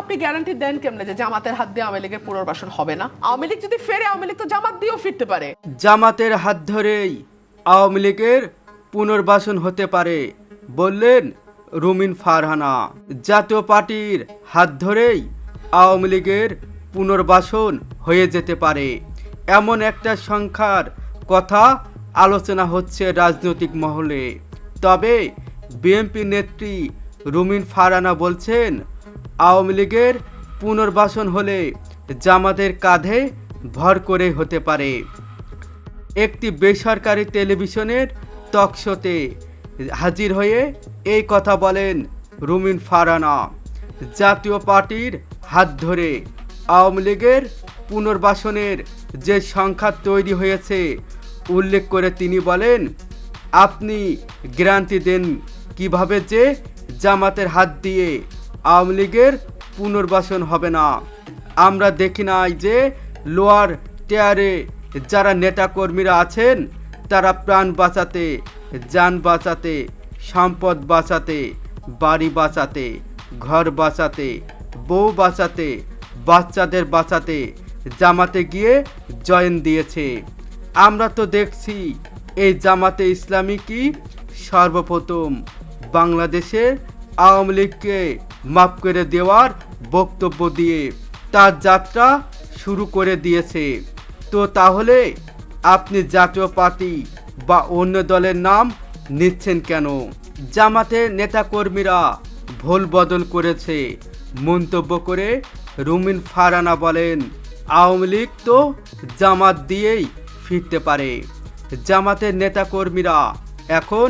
আপনি গ্যারান্টি দেন কেমনে যে জামাতের হাত দিয়ে আওয়ামী লীগের পুনর্বাসন হবে না? আওয়ামী লীগ যদি ফেরে, আওয়ামী লীগ তো জামাত দিয়েও ফিরতে পারে। জামাতের হাত ধরেই আওয়ামী লীগের পুনর্বাসন হতে পারে, বললেন রুমিন ফারহানা। জাতীয় পার্টির হাত ধরেই আওয়ামী লীগের পুনর্বাসন হয়ে যেতে পারে। এমন একটা সংখ্যার কথা আলোচনা হচ্ছে রাজনৈতিক মহলে। তবে বিএনপি নেত্রী রুমিন ফারহানা বলছেন আওয়ামী লীগের পুনর্বাসন হলে জামাতের কাঁধে ভর করে হতে পারে। একটি বেসরকারি টেলিভিশনের টকশোতে হাজির হয়ে এই কথা বলেন রুমিন ফারানা। জাতীয় পার্টির হাত ধরে আওয়ামী লীগের পুনর্বাসনের যে সংখ্যা তৈরি হয়েছে, উল্লেখ করে তিনি বলেন, আপনি গ্যারান্টি দেন কীভাবে যে জামাতের হাত দিয়ে আওয়ামী লীগের পুনর্বাসন হবে না। আমরা দেখি নাই যে লোয়ার টেয়ারে যারা নেতাকর্মীরা আছেন, তারা প্রাণ বাঁচাতে, যান বাঁচাতে, সম্পদ বাঁচাতে, বাড়ি বাঁচাতে, ঘর বাঁচাতে, বউ বাঁচাতে, বাচ্চাদের বাঁচাতে, জামাতে গিয়ে জয়েন দিয়েছে। আমরা তো দেখছি এই জামাতে ইসলামী কি সর্বপ্রথম বাংলাদেশের আওয়ামী লীগকে মাফ করে দেওয়ার বক্তব্য দিয়ে তার যাত্রা শুরু করে দিয়েছে। তো তাহলে আপনি জাতীয় পার্টি বা অন্য দলের নাম নিচ্ছেন কেন? জামাতের নেতাকর্মীরা ভুল বদল করেছে। মন্তব্য করে রুমিন ফারানা বলেন, আওয়ামী লীগ তো জামাত দিয়েই ফিরতে পারে। জামাতের নেতাকর্মীরা এখন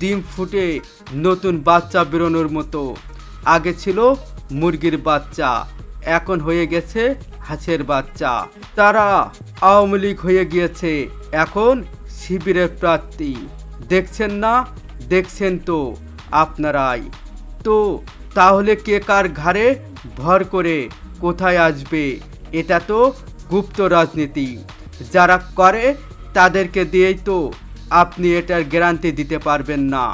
ডিম ফুটে নতুন বাচ্চা বেরোনোর মতো। আগে ছিল মুরগির বাচ্চা, এখন হয়ে গেছে হাঁসের বাচ্চা। তারা আওয়ামী লীগ হয়ে গিয়েছে, এখন শিবিরের প্রার্থী। দেখছেন না? দেখছেন তো আপনারাই। তো তাহলে কে কার ঘাড়ে ভর করে কোথায় আসবে? এটা তো গুপ্ত রাজনীতি। যারা করে তাদেরকে দিয়েই তো আপনি এটার গ্যারান্টি দিতে পারবেন না।